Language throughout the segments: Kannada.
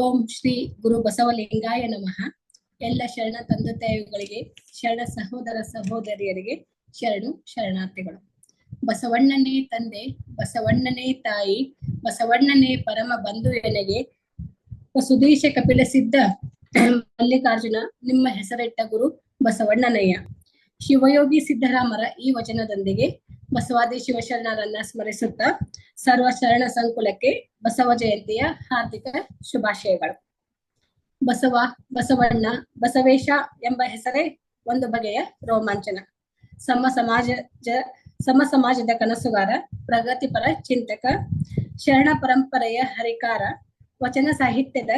ಓಂ ಶ್ರೀ ಗುರು ಬಸವಲಿಂಗಾಯ ನಮಃ. ಎಲ್ಲ ಶರಣ ತಂದೆ ತಾಯಿಗಳಿಗೆ ಶರಣ ಸಹೋದರ ಸಹೋದರಿಯರಿಗೆ ಶರಣು ಶರಣಾರ್ಥಿಗಳು. ಬಸವಣ್ಣನೇ ತಂದೆ, ಬಸವಣ್ಣನೇ ತಾಯಿ, ಬಸವಣ್ಣನೇ ಪರಮ ಬಂಧು ಎನಗೆ ಸುದೇಶ ಕಪಿಲ ಸಿದ್ಧ ಮಲ್ಲಿಕಾರ್ಜುನ, ನಿಮ್ಮ ಹೆಸರಿಟ್ಟ ಗುರು ಬಸವಣ್ಣನಯ್ಯ. ಶಿವಯೋಗಿ ಸಿದ್ದರಾಮರ ಈ ವಚನದೊಂದಿಗೆ ಬಸವಾದಿ ಶಿವಶರಣರನ್ನ ಸ್ಮರಿಸುತ್ತಾ ಸರ್ವ ಶರಣ ಸಂಕುಲಕ್ಕೆ ಬಸವ ಜಯಂತಿಯ ಹಾರ್ದಿಕ ಶುಭಾಶಯಗಳು. ಬಸವ, ಬಸವಣ್ಣ, ಬಸವೇಶ ಎಂಬ ಹೆಸರೇ ಒಂದು ಬಗೆಯ ರೋಮಾಂಚನ. ಸಮ ಸಮಾಜ ಸಮ ಸಮಾಜದ ಕನಸುಗಾರ, ಪ್ರಗತಿಪರ ಚಿಂತಕ, ಶರಣ ಪರಂಪರೆಯ ಹರಿಕಾರ, ವಚನ ಸಾಹಿತ್ಯದ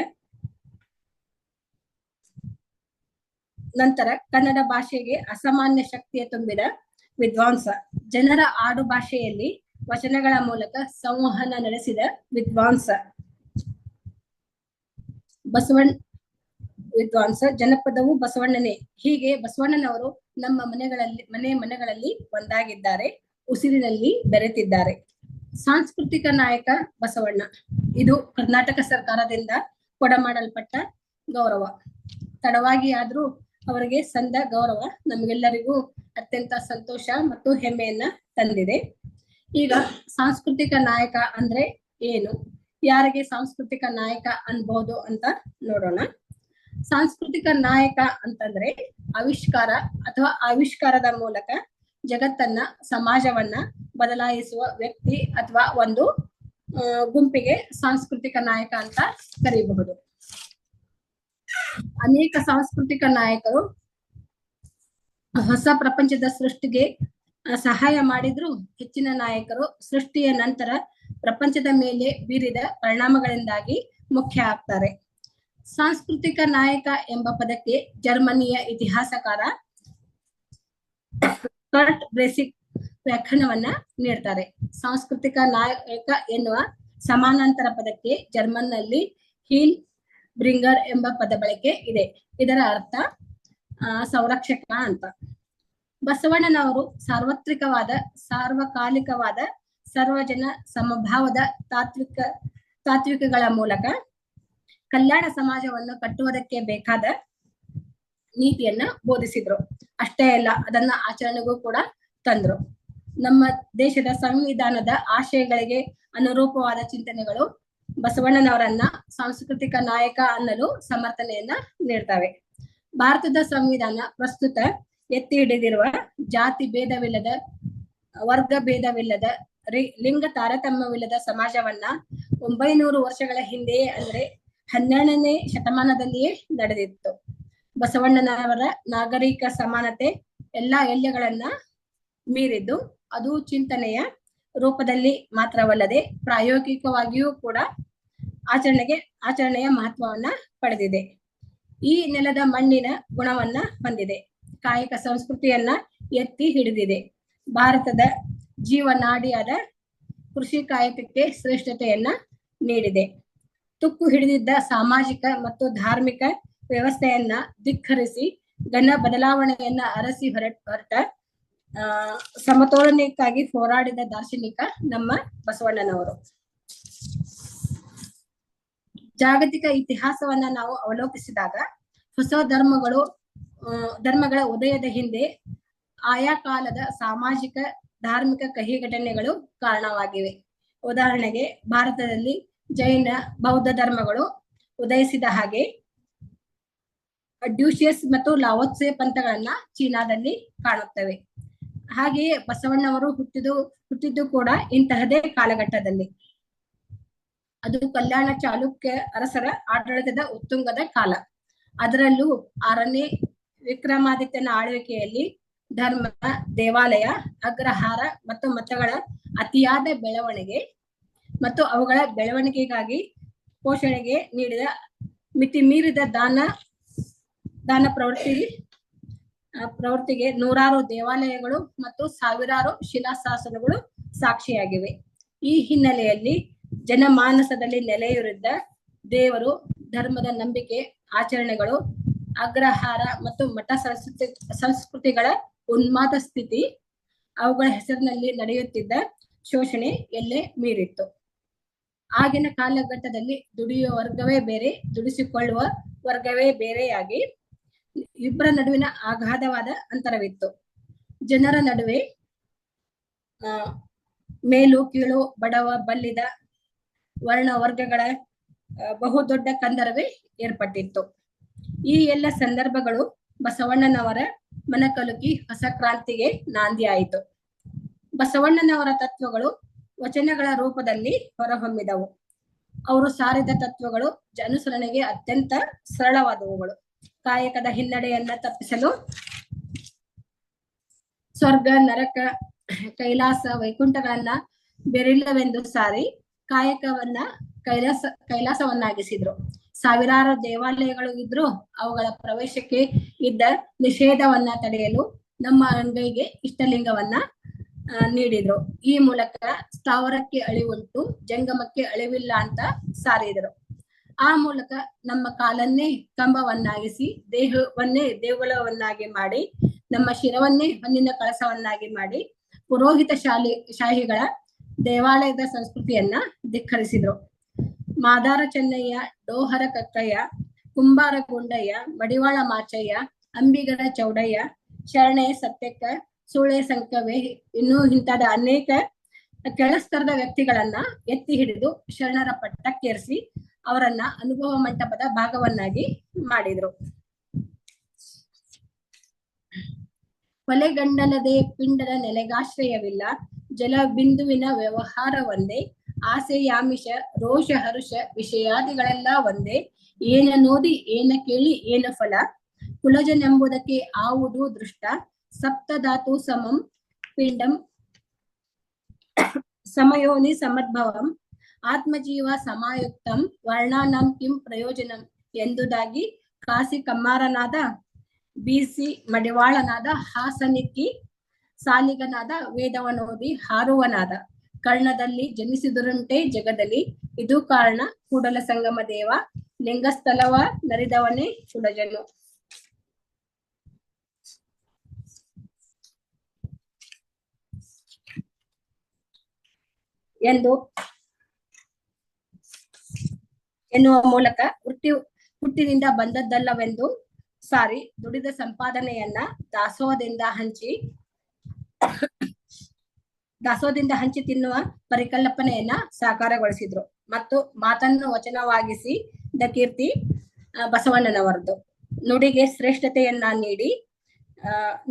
ನಂತರ ಕನ್ನಡ ಭಾಷೆಗೆ ಅಸಾಮಾನ್ಯ ಶಕ್ತಿಯ ತುಂಬಿದ ವಿದ್ವಾಂಸ ಜನರ ಆಡು ಭಾಷೆಯಲ್ಲಿ ವಚನಗಳ ಮೂಲಕ ಸಂವಹನ ನಡೆಸಿದ ವಿದ್ವಾಂಸ ಬಸವಣ್ಣ ವಿದ್ವಾಂಸ ಜನಪದವು ಬಸವಣ್ಣನೇ. ಹೀಗೆ ಬಸವಣ್ಣನವರು ನಮ್ಮ ಮನೆಗಳಲ್ಲಿ, ಮನೆ ಮನೆಗಳಲ್ಲಿ ಒಂದಾಗಿದ್ದಾರೆ. ಉಸಿರಿನಲ್ಲಿ ಬೆರೆತಿದ್ದಾರೆ. ಸಾಂಸ್ಕೃತಿಕ ನಾಯಕ ಬಸವಣ್ಣ. ಇದು ಕರ್ನಾಟಕ ಸರ್ಕಾರದಿಂದ ಕೊಡಮಾಡಲ್ಪಟ್ಟ ಗೌರವ. ತಡವಾಗಿ ಆದ್ರೂ ಅವರಿಗೆ ಸಂದ ಗೌರವ ನಮಗೆಲ್ಲರಿಗೂ ಅತ್ಯಂತ ಸಂತೋಷ ಮತ್ತು ಹೆಮ್ಮೆಯನ್ನ ತಂದಿದೆ. ಈಗ ಸಾಂಸ್ಕೃತಿಕ ನಾಯಕ ಅಂದ್ರೆ ಏನು? ಯಾರಿಗೆ ಸಾಂಸ್ಕೃತಿಕ ನಾಯಕ ಅನ್ಬಹುದು ಅಂತ ನೋಡೋಣ. ಸಾಂಸ್ಕೃತಿಕ ನಾಯಕ ಅಂತಂದ್ರೆ ಆವಿಷ್ಕಾರ ಅಥವಾ ಆವಿಷ್ಕಾರದ ಮೂಲಕ ಜಗತ್ತನ್ನ, ಸಮಾಜವನ್ನ ಬದಲಾಯಿಸುವ ವ್ಯಕ್ತಿ ಅಥವಾ ಒಂದು ಗುಂಪಿಗೆ ಸಾಂಸ್ಕೃತಿಕ ನಾಯಕ ಅಂತ ಕರೀಬಹುದು. ಅನೇಕ ಸಾಂಸ್ಕೃತಿಕ ನಾಯಕರು ಹೊಸ ಪ್ರಪಂಚದ ಸೃಷ್ಟಿಗೆ ಸಹಾಯ ಮಾಡಿದ್ರು ಹೆಚ್ಚಿನ ನಾಯಕರು. ಸೃಷ್ಟಿಯ ನಂತರ ಪ್ರಪಂಚದ ಮೇಲೆ ಬೀರಿದ ಪರಿಣಾಮಗಳಿಂದಾಗಿ ಮುಖ್ಯ ಆಗ್ತಾರೆ. ಸಾಂಸ್ಕೃತಿಕ ನಾಯಕ ಎಂಬ ಪದಕ್ಕೆ ಜರ್ಮನಿಯ ಇತಿಹಾಸಕಾರ ಕರ್ಟ್ ಬ್ರೆಸಿಕ್ ವ್ಯಾಖ್ಯಾನವನ್ನ ನೀಡ್ತಾರೆ. ಸಾಂಸ್ಕೃತಿಕ ನಾಯಕ ಎನ್ನುವ ಸಮಾನಾಂತರ ಪದಕ್ಕೆ ಜರ್ಮನ್ನಲ್ಲಿ ಹೀಲ್ ಬ್ರಿಂಗರ್ ಎಂಬ ಪದ ಬಳಕೆ ಇದೆ. ಇದರ ಅರ್ಥ ಸಂರಕ್ಷಕ ಅಂತ. ಬಸವಣ್ಣನವರು ಸಾರ್ವತ್ರಿಕವಾದ, ಸಾರ್ವಕಾಲಿಕವಾದ, ಸರ್ವಜನ ಸಮಭಾವದ ತಾತ್ವಿಕ, ತಾತ್ವಿಕಗಳ ಮೂಲಕ ಕಲ್ಯಾಣ ಸಮಾಜವನ್ನು ಕಟ್ಟುವುದಕ್ಕೆ ಬೇಕಾದ ನೀತಿಯನ್ನ ಬೋಧಿಸಿದ್ರು. ಅಷ್ಟೇ ಅಲ್ಲ, ಅದನ್ನ ಆಚರಣೆಗೂ ಕೂಡ ತಂದ್ರು. ನಮ್ಮ ದೇಶದ ಸಂವಿಧಾನದ ಆಶಯಗಳಿಗೆ ಅನುರೂಪವಾದ ಚಿಂತನೆಗಳು ಬಸವಣ್ಣನವರನ್ನ ಸಾಂಸ್ಕೃತಿಕ ನಾಯಕ ಅನ್ನಲು ಸಮರ್ಥನೆಯನ್ನ ನೀಡ್ತವೆ. ಭಾರತದ ಸಂವಿಧಾನ ಪ್ರಸ್ತುತ ಎತ್ತಿ ಹಿಡಿದಿರುವ ಜಾತಿ ಭೇದವಿಲ್ಲದ, ವರ್ಗ ಭೇದವಿಲ್ಲದ ಲಿಂಗ ತಾರತಮ್ಯವಿಲ್ಲದ ಸಮಾಜವನ್ನ ಒಂಬೈನೂರು ವರ್ಷಗಳ ಹಿಂದೆಯೇ ಅಂದ್ರೆ ಹನ್ನೆರಡನೇ ಶತಮಾನದಲ್ಲಿಯೇ ನಡೆದಿತ್ತು. ಬಸವಣ್ಣನವರ ನಾಗರಿಕ ಸಮಾನತೆ ಎಲ್ಲಾ ಎಲ್ಲೆಗಳನ್ನ ಮೀರಿದ್ದು, ಅದು ಚಿಂತನೆಯ ರೂಪದಲ್ಲಿ ಮಾತ್ರವಲ್ಲದೆ ಪ್ರಾಯೋಗಿಕವಾಗಿಯೂ ಕೂಡ ಆಚರಣೆಗೆ, ಆಚರಣೆಯ ಮಹತ್ವವನ್ನ ಪಡೆದಿದೆ. ಈ ನೆಲದ ಮಣ್ಣಿನ ಗುಣವನ್ನ ಹೊಂದಿದೆ. ಕಾಯಕ ಸಂಸ್ಕೃತಿಯನ್ನ ಎತ್ತಿ ಹಿಡಿದಿದೆ. ಭಾರತದ ಜೀವನಾಡಿಯಾದ ಕೃಷಿ ಕಾಯಕಕ್ಕೆ ಶ್ರೇಷ್ಠತೆಯನ್ನ ನೀಡಿದೆ. ತುಕ್ಕು ಹಿಡಿದಿದ್ದ ಸಾಮಾಜಿಕ ಮತ್ತು ಧಾರ್ಮಿಕ ವ್ಯವಸ್ಥೆಯನ್ನ ಧಿಕ್ಕರಿಸಿ ಘನ ಬದಲಾವಣೆಯನ್ನ ಅರಸಿ ಹೊರಟ ಹೊರಟ ಸಮತೋಲನಕ್ಕಾಗಿ ಹೋರಾಡಿದ ದಾರ್ಶನಿಕ ನಮ್ಮ ಬಸವಣ್ಣನವರು. ಜಾಗತಿಕ ಇತಿಹಾಸವನ್ನ ನಾವು ಅವಲೋಕಿಸಿದಾಗ ಹೊಸ ಧರ್ಮಗಳು ಧರ್ಮಗಳ ಉದಯದ ಹಿಂದೆ ಆಯಾ ಕಾಲದ ಸಾಮಾಜಿಕ, ಧಾರ್ಮಿಕ ಕಹಿ ಘಟನೆಗಳು ಕಾರಣವಾಗಿವೆ. ಉದಾಹರಣೆಗೆ, ಭಾರತದಲ್ಲಿ ಜೈನ, ಬೌದ್ಧ ಧರ್ಮಗಳು ಉದಯಿಸಿದ ಹಾಗೆ ಡ್ಯೂಷಿಯಸ್ ಮತ್ತು ಲಾವೋತ್ಸೆ ಪಂಥಗಳನ್ನ ಚೀನಾದಲ್ಲಿ ಕಾಣುತ್ತವೆ. ಹಾಗೆಯೇ ಬಸವಣ್ಣವರು ಹುಟ್ಟಿದು ಹುಟ್ಟಿದ್ದು ಕೂಡ ಇಂತಹದೇ ಕಾಲಘಟ್ಟದಲ್ಲಿ. ಅದು ಕಲ್ಯಾಣ ಚಾಲುಕ್ಯ ಅರಸರ ಆಡಳಿತದ ಉತ್ತುಂಗದ ಕಾಲ. ಅದರಲ್ಲೂ ಆರನೇ ವಿಕ್ರಮಾದಿತ್ಯನ ಆಳ್ವಿಕೆಯಲ್ಲಿ ಧರ್ಮ, ದೇವಾಲಯ, ಅಗ್ರಹಾರ ಮತ್ತು ಮತಗಳ ಅತಿಯಾದ ಬೆಳವಣಿಗೆ ಮತ್ತು ಅವುಗಳ ಬೆಳವಣಿಗೆಗಾಗಿ ಪೋಷಣೆಗೆ ನೀಡಿದ ಮಿತಿ ಮೀರಿದ ದಾನ ದಾನ ಪ್ರವೃತ್ತಿ ಪ್ರವೃತ್ತಿಗೆ ನೂರಾರು ದೇವಾಲಯಗಳು ಮತ್ತು ಸಾವಿರಾರು ಶಿಲಾಶಾಸನಗಳು ಸಾಕ್ಷಿಯಾಗಿವೆ. ಈ ಹಿನ್ನೆಲೆಯಲ್ಲಿ ಜನಮಾನಸದಲ್ಲಿ ನೆಲೆಯೂರಿದ್ದ ದೇವರು ಧರ್ಮದ ನಂಬಿಕೆ, ಆಚರಣೆಗಳು, ಅಗ್ರಹಾರ ಮತ್ತು ಮಠ ಸಂಸ್ಕೃತಿ, ಸಂಸ್ಕೃತಿಗಳ ಉನ್ಮಾದ ಸ್ಥಿತಿ, ಅವುಗಳ ಹೆಸರಿನಲ್ಲಿ ನಡೆಯುತ್ತಿದ್ದ ಶೋಷಣೆ ಎಲ್ಲೇ ಮೀರಿತ್ತು. ಆಗಿನ ಕಾಲಘಟ್ಟದಲ್ಲಿ ದುಡಿಯುವ ವರ್ಗವೇ ಬೇರೆ, ದುಡಿಸಿಕೊಳ್ಳುವ ವರ್ಗವೇ ಬೇರೆಯಾಗಿ ಇಬ್ಬರ ನಡುವಿನ ಅಗಾಧವಾದ ಅಂತರವಿತ್ತು. ಜನರ ನಡುವೆ, ಆ, ಮೇಲು, ಕೀಳು, ಬಡವ, ಬಲ್ಲಿದ ವರ್ಣ ವರ್ಗಗಳ ಬಹುದೊಡ್ಡ ಕಂದರವೇ ಏರ್ಪಟ್ಟಿತ್ತು. ಈ ಎಲ್ಲ ಸಂದರ್ಭಗಳು ಬಸವಣ್ಣನವರ ಮನಕಲುಕಿ ಹೊಸ ಕ್ರಾಂತಿಗೆ ನಾಂದಿಯಾಯಿತು. ಬಸವಣ್ಣನವರ ತತ್ವಗಳು ವಚನಗಳ ರೂಪದಲ್ಲಿ ಹೊರಹೊಮ್ಮಿದವು. ಅವರು ಸಾರಿದ ತತ್ವಗಳು ಅನುಸರಣೆಗೆ ಅತ್ಯಂತ ಸರಳವಾದವುಗಳು. ಕಾಯಕದ ಹಿನ್ನಡೆಯನ್ನ ತಪ್ಪಿಸಲು ಸ್ವರ್ಗ, ನರಕ, ಕೈಲಾಸ, ವೈಕುಂಠಗಳನ್ನ ಬೆರಿಲ್ಲವೆಂದು ಸಾರಿ ಕಾಯಕವನ್ನ ಕೈಲಾಸ, ಕೈಲಾಸವನ್ನಾಗಿಸಿದ್ರು. ಸಾವಿರಾರು ದೇವಾಲಯಗಳು ಇದ್ರು ಅವುಗಳ ಪ್ರವೇಶಕ್ಕೆ ಇದ್ದ ನಿಷೇಧವನ್ನ ತಡೆಯಲು ನಮ್ಮ ಅಂಗೈಗೆ ಇಷ್ಟಲಿಂಗವನ್ನ ನೀಡಿದ್ರು. ಈ ಮೂಲಕ ಸ್ಥಾವರಕ್ಕೆ ಅಳಿವುಂಟು, ಜಂಗಮಕ್ಕೆ ಅಳಿವಿಲ್ಲ ಅಂತ ಸಾರಿದರು. ಆ ಮೂಲಕ ನಮ್ಮ ಕಾಲನ್ನೇ ಕಂಬವನ್ನಾಗಿಸಿ, ದೇಹವನ್ನೇ ದೇಗುಲವನ್ನಾಗಿ ಮಾಡಿ, ನಮ್ಮ ಶಿರವನ್ನೇ ಹೊನ್ನಿನ ಕಳಸವನ್ನಾಗಿ ಮಾಡಿ ಪುರೋಹಿತ ಶಾಲೆ, ಶಾಹಿಗಳ ದೇವಾಲಯದ ಸಂಸ್ಕೃತಿಯನ್ನ ಧಿಕ್ಕರಿಸಿದ್ರು. ಮಾದಾರ ಚೆನ್ನಯ್ಯ, ಡೋಹರ ಕಕ್ಕಯ್ಯ, ಕುಂಬಾರ ಗುಂಡಯ್ಯ, ಮಡಿವಾಳ ಮಾಚಯ್ಯ, ಅಂಬಿಗರ ಚೌಡಯ್ಯ, ಶರಣೆ ಸತ್ಯಕ್ಕ, ಸೂಳೆ ಸಂಕವೆ, ಇನ್ನೂ ಇಂತಾದ ಅನೇಕ ಕೆಳಸ್ತರದ ವ್ಯಕ್ತಿಗಳನ್ನ ಎತ್ತಿ ಹಿಡಿದು ಶರಣರ ಪಟ್ಟಕ್ಕೇರಿಸಿ ಅವರನ್ನ ಅನುಭವ ಮಂಟಪದ ಭಾಗವನ್ನಾಗಿ ಮಾಡಿದ್ರು. ಕೊಲೆಗಂಡನದೇ ಪಿಂಡದ ನೆಲೆಗಾಶ್ರಯವಿಲ್ಲ ಜಲ ಬಿಂದುವಿನ ವ್ಯವಹಾರ ಒಂದೇ, ಆಸೆಯಾಮಿಷ, ರೋಷ ಹರುಷ ವಿಷಯಾದಿಗಳೆಲ್ಲ ಒಂದೇ, ಏನ ನೋದಿ ಏನ ಕೇಳಿ ಏನ ಫಲ, ಕುಲಜನೆಂಬುದಕ್ಕೆ ಆವುದು ದೃಷ್ಟ, ಸಪ್ತಧಾತು ಸಮಂ, ಪಿಂಡಂ, ಸಮಯೋನಿ ಸಮದ್ಭವಂ ಆತ್ಮಜೀವ ಸಮಾಯುಕ್ತಂ ವರ್ಣಾನಂ ಕಿಂ ಪ್ರಯೋಜನಂ ಎಂದುದಾಗಿ ಕಾಸಿ ಕಮ್ಮಾರನಾದ ಬಿಸಿ ಮಡಿವಾಳನಾದ ಹಾಸನಿಕ್ಕಿ ಸಾಲಿಗನಾದ ವೇದವನೋದಿ ಹಾರುವನಾದ. ಕರ್ಣದಲ್ಲಿ ಜನಿಸಿದುರುಂಟೆ ಜಗದಲ್ಲಿ. ಇದು ಕಾರಣ ಕೂಡಲ ಸಂಗಮ ದೇವ, ಲಿಂಗಸ್ಥಲವ ನರಿದವನೇ ಚುಡಜನು ಎಂದು ಎನ್ನುವ ಮೂಲಕ ಹುಟ್ಟಿ ಹುಟ್ಟಿನಿಂದ ಬಂದದ್ದಲ್ಲವೆಂದು ಸಾರಿ ದುಡಿದ ಸಂಪಾದನೆಯನ್ನ ದಾಸೋಹದಿಂದ ಹಂಚಿ ದಾಸೋಹದಿಂದ ಹಂಚಿ ತಿನ್ನುವ ಪರಿಕಲ್ಪನೆಯನ್ನ ಸಾಕಾರಗೊಳಿಸಿದ್ರು. ಮತ್ತು ಮಾತನ್ನು ವಚನವಾಗಿಸಿ ದ ಕೀರ್ತಿ ಬಸವಣ್ಣನವರದು. ನುಡಿಗೆ ಶ್ರೇಷ್ಠತೆಯನ್ನ ನೀಡಿ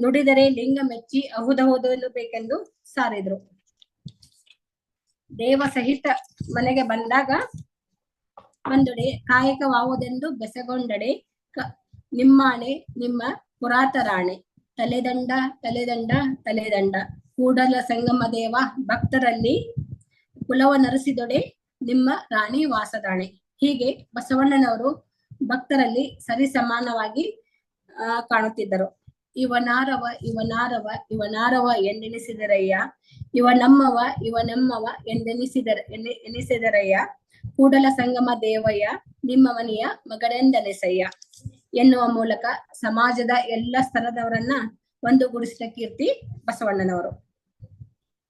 ನುಡಿದರೆ ಲಿಂಗ ಮೆಚ್ಚಿ ಅಹುದಹುದು ಬೇಕೆಂದು ಸಾರಿದ್ರು. ದೇವ ಸಹಿತ ಮನೆಗೆ ಬಂದಾಗ ಒಂದೆಡೆ ಕಾಯಕವಾವುದೆಂದು ಬೆಸಗೊಂಡಡೆ ಕ ನಿಮ್ಮಾಣೆ ನಿಮ್ಮ ಪುರಾತರಾಣೆ. ತಲೆದಂಡ ತಲೆದಂಡ ತಲೆದಂಡ. ಕೂಡಲ ಸಂಗಮ ದೇವ ಭಕ್ತರಲ್ಲಿ ಕುಲವ ನರಸಿದೊಡೆ ನಿಮ್ಮ ರಾಣಿ ವಾಸದಾಣೆ. ಹೀಗೆ ಬಸವಣ್ಣನವರು ಭಕ್ತರಲ್ಲಿ ಸರಿ ಸಮಾನವಾಗಿ ಕಾಣುತ್ತಿದ್ದರು. ಇವನಾರವ ಇವನಾರವ ಇವನಾರವ ಎಂದೆನಿಸಿದರಯ್ಯ. ಇವ ನಮ್ಮವ ಇವ ನಮ್ಮವ ಎಂದೆನಿಸಿದರ ಎನ್ನಿಸಿದರಯ್ಯ. ಕೂಡಲ ಸಂಗಮ ದೇವಯ್ಯ ನಿಮ್ಮವನಿಯ ಮಗನೆಂದೆನೆಸಯ್ಯ ಎನ್ನುವ ಮೂಲಕ ಸಮಾಜದ ಎಲ್ಲ ಸ್ತರದವರನ್ನ ಒಂದುಗೂಡಿಸಿದ ಕೀರ್ತಿ ಬಸವಣ್ಣನವರು.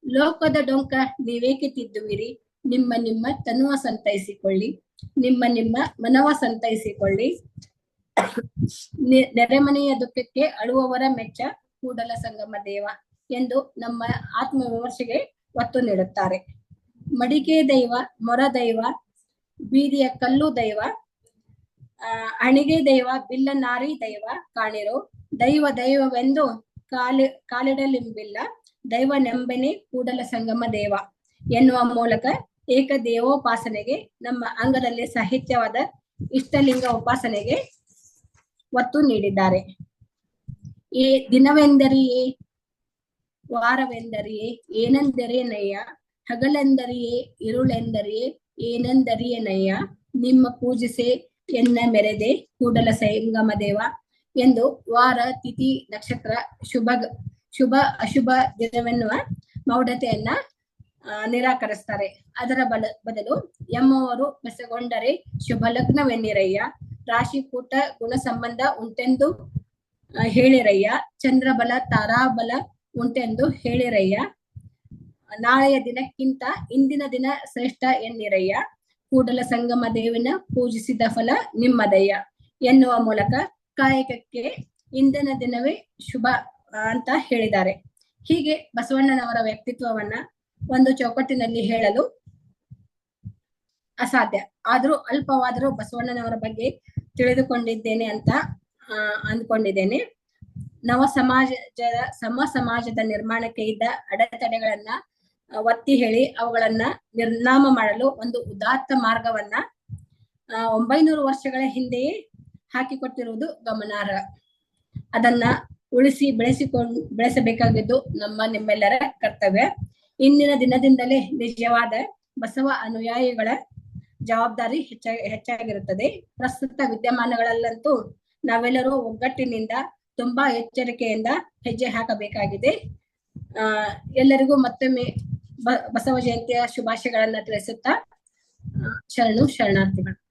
ಲೋಕದ ಡೊಂಕ ನೀವೇಕೆ ತಿದ್ದುವಿರಿ? ನಿಮ್ಮ ನಿಮ್ಮ ತನುವ ಸಂತೈಸಿಕೊಳ್ಳಿ. ನಿಮ್ಮ ನಿಮ್ಮ ಮನವ ಸಂತೈಸಿಕೊಳ್ಳಿ. ನೆರೆಮನೆಯ ದುಃಖಕ್ಕೆ ಅಳುವವರ ಮೆಚ್ಚ ಕೂಡಲ ಸಂಗಮ ದೇವ ಎಂದು ನಮ್ಮ ಆತ್ಮ ವಿಮರ್ಶೆಗೆ ಒತ್ತು ನೀಡುತ್ತಾರೆ. ಮಡಿಕೆ ದೈವ, ಮೊರ ದೈವ ಬೀದಿಯ ಕಲ್ಲು ದೈವ ಅಣಿಗೆ ದೈವ ಬಿಲ್ಲನಾರಿ ದೈವ ಕಾಣಿರು. ದೈವ ದೈವವೆಂದು ಕಾಲಿ, ಕಾಲಿಡಲಿಂಬಿಲ್ಲ. ದೈವ ನೆಂಬೆನೆ ಕೂಡಲ ಸಂಗಮ ದೇವ ಎನ್ನುವ ಮೂಲಕ ಏಕ ದೇವೋಪಾಸನೆಗೆ, ನಮ್ಮ ಅಂಗದಲ್ಲಿ ಸಾಹಿತ್ಯವಾದ ಇಷ್ಟಲಿಂಗ ಉಪಾಸನೆಗೆ ಒತ್ತು ನೀಡಿದ್ದಾರೆ. ಏ ದಿನವೆಂದರಿಯೇ, ವಾರವೆಂದರಿಯೇ, ಏನೆಂದರೇನಯ್ಯ, ಹಗಲೆಂದರಿಯೇ, ಇರುಳೆಂದರಿಯೇ ಏನೆಂದರಿಯನಯ್ಯ ನಿಮ್ಮ ಪೂಜಿಸೆ ಎನ್ನ ಮೆರೆದೆ? ಕೂಡಲ ಸಂಗಮ ದೇವ ಎಂದು ವಾರ, ತಿಥಿ, ನಕ್ಷತ್ರ, ಶುಭ ಶುಭ, ಅಶುಭ ದಿನವೆನ್ನುವ ಮೌಢತೆಯನ್ನ ನಿರಾಕರಿಸ್ತಾರೆ. ಅದರ ಬಲ, ಬದಲು ಎಮ್ಮವರು ಬೆಸಗೊಂಡರೆ ಶುಭ ಲಗ್ನವೆನ್ನಿರಯ್ಯ. ರಾಶಿ ಕೂಟ ಗುಣ ಸಂಬಂಧ ಉಂಟೆಂದು ಹೇಳಿರಯ್ಯ. ಚಂದ್ರಬಲ, ತಾರಾಬಲ ಉಂಟೆಂದು ಹೇಳಿರಯ್ಯ. ನಾಳೆಯ ದಿನಕ್ಕಿಂತ ಇಂದಿನ ದಿನ ಶ್ರೇಷ್ಠ ಎನ್ನಿರಯ್ಯ. ಕೂಡಲ ಸಂಗಮ ದೇವಿನ ಪೂಜಿಸಿದ ಫಲ ನಿಮ್ಮದಯ್ಯ ಎನ್ನುವ ಮೂಲಕ ಕಾಯಕಕ್ಕೆ ಇಂದಿನ ದಿನವೇ ಶುಭ ಅಂತ ಹೇಳಿದ್ದಾರೆ. ಹೀಗೆ ಬಸವಣ್ಣನವರ ವ್ಯಕ್ತಿತ್ವವನ್ನ ಒಂದು ಚೌಕಟ್ಟಿನಲ್ಲಿ ಹೇಳಲು ಅಸಾಧ್ಯ. ಆದ್ರೂ ಅಲ್ಪವಾದರೂ ಬಸವಣ್ಣನವರ ಬಗ್ಗೆ ತಿಳಿದುಕೊಂಡಿದ್ದೇನೆ ಅಂತ ಅಂದ್ಕೊಂಡಿದ್ದೇನೆ. ನವ ಸಮಾಜದ, ಸಮ ಸಮಾಜದ ನಿರ್ಮಾಣಕ್ಕೆ ಇದ್ದ ಅಡೆತಡೆಗಳನ್ನ ಒತ್ತಿ ಹೇಳಿ ಅವುಗಳನ್ನ ನಿರ್ನಾಮ ಮಾಡಲು ಒಂದು ಉದಾತ್ತ ಮಾರ್ಗವನ್ನ ಒಂಬೈನೂರು ವರ್ಷಗಳ ಹಿಂದೆಯೇ ಹಾಕಿಕೊಟ್ಟಿರುವುದು ಗಮನಾರ್ಹ. ಅದನ್ನ ಉಳಿಸಿ ಬೆಳೆಸಿಕೊಂಡು, ಬೆಳೆಸಬೇಕಾಗಿದ್ದು ನಮ್ಮ ನಿಮ್ಮೆಲ್ಲರ ಕರ್ತವ್ಯ. ಇಂದಿನ ದಿನದಿಂದಲೇ ನಿಜವಾದ ಬಸವ ಅನುಯಾಯಿಗಳ ಜವಾಬ್ದಾರಿ ಹೆಚ್ಚಾಗಿ ಹೆಚ್ಚಾಗಿರುತ್ತದೆ. ಪ್ರಸ್ತುತ ವಿದ್ಯಮಾನಗಳಲ್ಲಂತೂ ನಾವೆಲ್ಲರೂ ಒಗ್ಗಟ್ಟಿನಿಂದ ತುಂಬಾ ಎಚ್ಚರಿಕೆಯಿಂದ ಹೆಜ್ಜೆ ಹಾಕಬೇಕಾಗಿದೆ. ಎಲ್ಲರಿಗೂ ಮತ್ತೊಮ್ಮೆ ಬಸವ ಜಯಂತಿಯ ಶುಭಾಶಯಗಳನ್ನ ತಿಳಿಸುತ್ತಾ ಶರಣು ಶರಣಾರ್ಥಿಗಳು.